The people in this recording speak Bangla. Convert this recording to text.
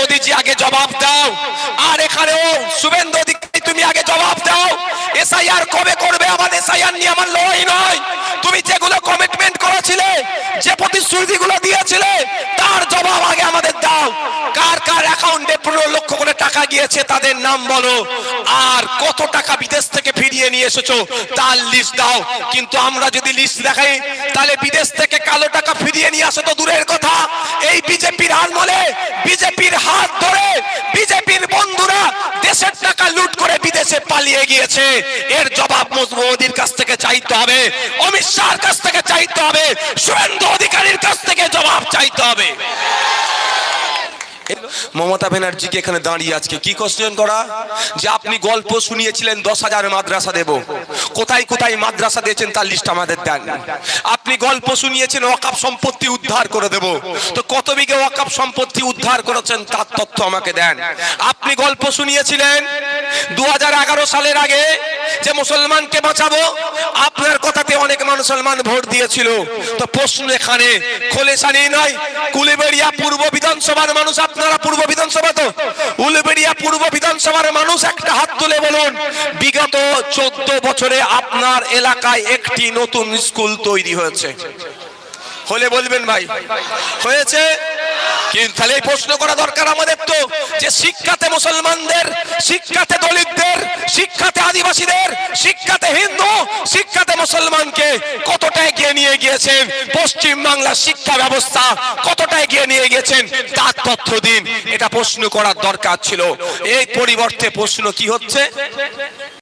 মোদিজি, আগে জবাব দাও। আর এখানেও, শুভেন্দু অধিকারী, তুমি আগে জবাব দাও। এসআইআর কবে করবে? আমাদের এসআইআর নিয়ে আমার লড়াই নয়। তুমি যেগুলো কমিটমেন্ট করেছিলে, যে প্রতিশ্রুতিগুলো দিয়েছিলে, তার জবাব আগে আমাদের দাও। কার কার অ্যাকাউন্টে পনেরো লক্ষ করে টাকা গিয়েছে, তাদের নাম বলো। আর কত টাকা বিদেশ থেকে ফিরিয়ে নিয়ে এসেছ, তার লিস্ট দাও। কিন্তু আমরা যদি লিস্ট দেখাই, তাহলে বিদেশ থেকে কালো টাকা ফিরিয়ে নিয়ে আসে দূরের কথা। এই বিজেপির আমলে বিজেপির হাত ধরে, বিজেপির বন্ধুরা দেশের টাকা লুট করে বিদেশে পালিয়ে গিয়েছে। এর জবাব মজবুদির কাছ থেকে চাইতে হবে। অমিত শাহর কাছ থেকে চাইতে হবে। শুভেন্দু অধিকারীর কাছ থেকে জবাব চাইতে হবে। মমতা ব্যানার্জিকে এখানে দাঁড়িয়ে আজকে কি কোশ্চেন করা? যে আপনি গল্প শুনিয়েছিলেন, দশ হাজার মাদ্রাসা দেব। কোথায় কোথায় মাদ্রাসা দিয়েছেন তার লিস্ট আমাদের দেন। আপনি গল্প শুনিয়েছেন ওয়াকাপ সম্পত্তি উদ্ধার করে দেব। তো কত বিঘে ওয়াকাপ সম্পত্তি উদ্ধার করেছেন তার তথ্য আমাকে দেন। আপনি গল্প শুনিয়েছিলেন, দু হাজার এগারো সালের আগে যে মুসলমানকে বাঁচাবো, আপনার কথাতে অনেক মুসলমান ভোট দিয়েছিল। তো প্রশ্ন এখানে খোলেসানি নয়, কুলিবেড়িয়া পূর্ব বিধানসভার মানুষ, আপনারা পূর্ব বিধানসভা তো? উলবেড়িয়া পূর্ব বিধানসভার মানুষ একটা হাত তুলে বলুন, বিগত চোদ্দ বছরে আপনার এলাকায় একটি নতুন স্কুল তৈরি হয়েছে। হলে বলবেন ভাই, হয়েছে? কিন্তু তাহলে এই প্রশ্ন করা দরকার আমাদের তো, যে শিক্ষাতে মুসলমানদের, শিক্ষাতে দলিতদের শিক্ষাতে আদিবাসীদের শিক্ষাতে হিন্দু, শিক্ষাতে মুসলমানকে কতটা এগিয়ে নিয়ে গিয়েছেন? পশ্চিম বাংলার শিক্ষা ব্যবস্থা কতটা এগিয়ে নিয়ে গিয়েছেন? তার তথ্য দিন। এটা প্রশ্ন করার দরকার ছিল। এই পরিবর্তে প্রশ্ন কি হচ্ছে?